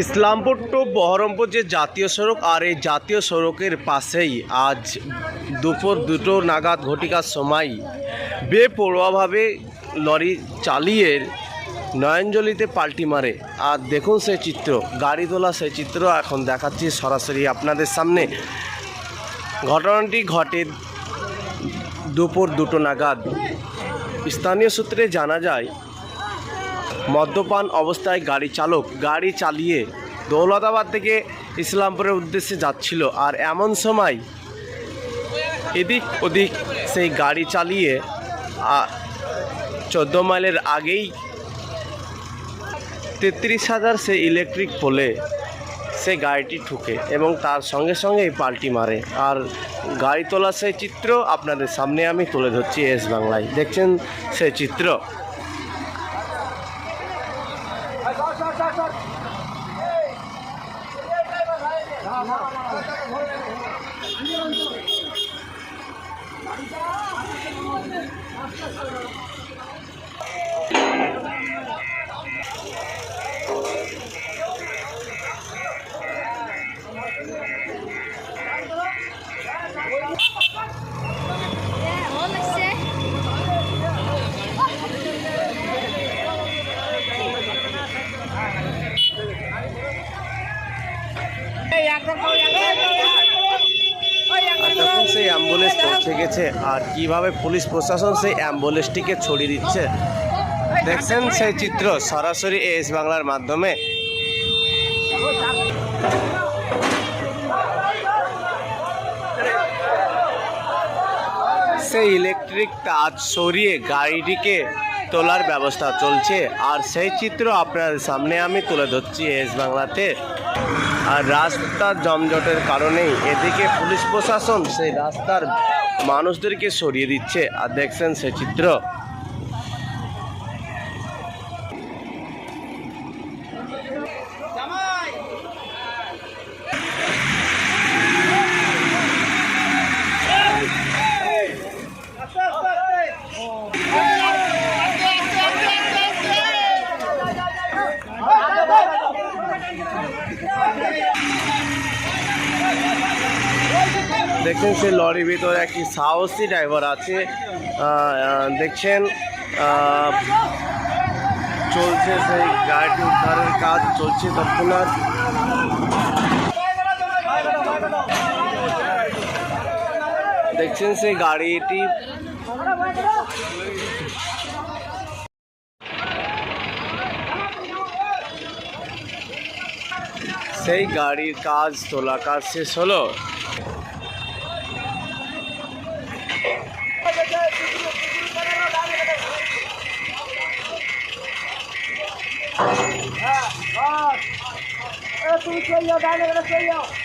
Islampur two Baharampur যে জাতীয় সড়ক আর এই জাতীয় সড়কের পাশেই আজ দুপুর দুটো নাগাদ ঘটিকার সময় বেপরোয়াভাবে লরি চালিয়ে নয়নজলিতে পাল্টি মারে। আর দেখুন সেই চিত্র, গাড়ি তোলা সেই চিত্র এখন দেখাচ্ছি সরাসরি আপনাদের সামনে। ঘটনাটি ঘটে দুপুর দুটো নাগাদ। স্থানীয় সূত্রে জানা যায় মদ্যপান অবস্থায় গাড়ি চালক গাড়ি চালিয়ে দৌলতাবাদ থেকে ইসলামপুরের উদ্দেশ্যে যাচ্ছিল। আর এমন সময় এদিক ওদিক সেই গাড়ি চালিয়ে চোদ্দ মাইলের আগেই তেত্রিশ হাজার সে ইলেকট্রিক পোলে সে গাড়িটি ঠুকে এবং তার সঙ্গে সঙ্গেই পাল্টি মারে। আর গাড়ি তোলা সেই চিত্র আপনাদের সামনে আমি তুলে ধরছি এস বাংলায়। দেখছেন সেই চিত্র? Olmazsa গেছে আর কীভাবে পুলিশ প্রশাসন সেই অ্যাম্বুলেন্সটিকে ছড়িয়ে দিচ্ছে? দেখছেন সেই চিত্র সরাসরি এস বাংলার মাধ্যমে। সেই ইলেকট্রিক তার সরিয়ে গাড়িটিকে তোলার ব্যবস্থা চলছে। আর সেই চিত্র আপনার সামনে আমি তুলে ধরছি এস বাংলাতে। আর রাস্তার জমজটের কারণেই এদিকে পুলিশ প্রশাসন সেই রাস্তার মানুষদেরকে সরিয়ে দিচ্ছে। আর দেখছেন সে চিত্র। দেখছেন সেই লরির ভিতরে একটি সাহসী ড্রাইভার আছে। দেখছেন চলছে সেই গাড়িটি উদ্ধারের কাজ, চলছে তৎক্ষণাৎ। দেখছেন সেই গাড়িটি। সেই গাড়ির কাজ তোলা কাজ শেষ হলো। હા બસ એ તું ચોઈ જાવ ગાને કડે ચોઈ જાવ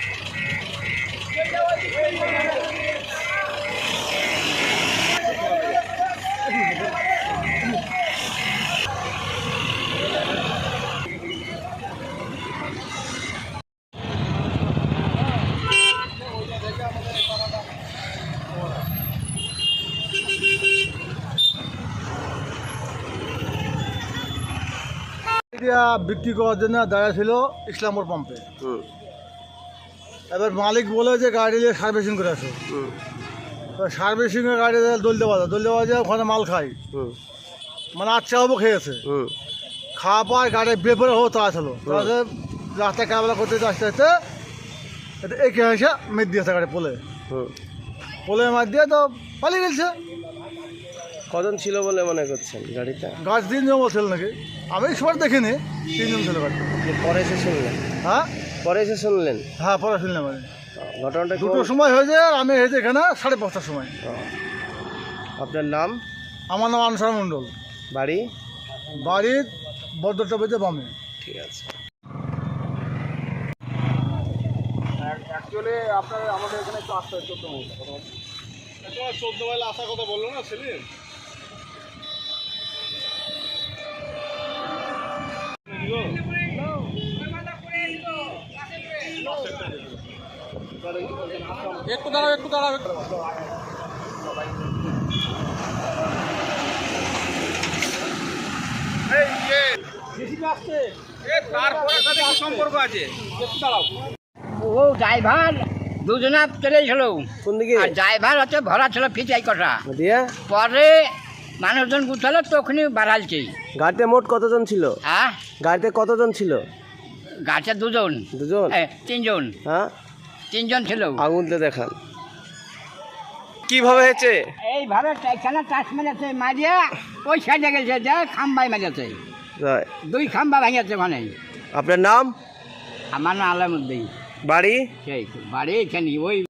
এটা বিক্রি করার জন্য দাঁড়া ছিল ইসলামপুর পাম্পে হুম। এবার মালিক বলে যে গাড়ি নিয়ে সার্ভিসিং করে আসো। হুম। সার্ভিসিংয়ের গাড়ি দলতে বাজা দলতে বাজা ওখানে মাল খাই মানে আচ্ছা হব খেয়েছে। হুম। খাওয়া পাওয়ার গাড়ি বেপরে হব তা ছিল রাস্তায় ক্যামেরা করতে আসতে আসতে এটা একে এসে মেদ দিয়েছে গাড়ি পোলে। হুম। পোলে মার দিয়ে তো পালিয়ে গেছে। কজন ছিল বলে মনে করছেন গাড়িটা? গাছ তিনজন ছিল নাকি? আমি সবার দেখিনি তিনজন ছিল গাড়ি পরে এসে শুনলেন? হ্যাঁ? পরে এসে শুনলেন? হ্যাঁ পরে শুনলাম আমি। ঘটনাটা দুটো সময় হয়েছে আর আমি হয়েছে এখানে সাড়ে পাঁচটার সময়। আপনার নাম? আমার নাম আনসার মণ্ডল। বাড়ি? বাড়ির বদ্রটা বামে। ঠিক আছে। অ্যাকচুয়ালি আপনার আমাদের এখানে একটু আসতে হয় চোদ্দ মাইল চোদ্দ মাইল আসার কথা বলল না সেলিম? একটু দাঁড়াও একটু দাঁড়াও। একটু বেশি আসছে ও ড্রাইভার দুজনা চলেছিল কোন দিকে? আর ড্রাইভার হচ্ছে ভরা ছিল ফিচাই কটা পরে মানুষজন গুছালো তখনই বাড়ালছে গাড়িতে মোট কতজন ছিল? হ্যাঁ? গাড়িতে কতজন ছিল? গাছে দুজন। দুজন? এ, তিনজন। হ্যাঁ? তিনজন ছিল। আঙুলতে দেখান। কীভাবে হয়েছে? এইভাবে এখানে টাচ মেরেছে মারিয়া ওই সাইডে গেছে যে খাম্বাই মেরেছে. দুই খাম্বা ভেঙেছে ওখানে। আপনার নাম? আমার নাম আলামুদ্দিন বাড়ি? সেই বাড়ি এখানে ওই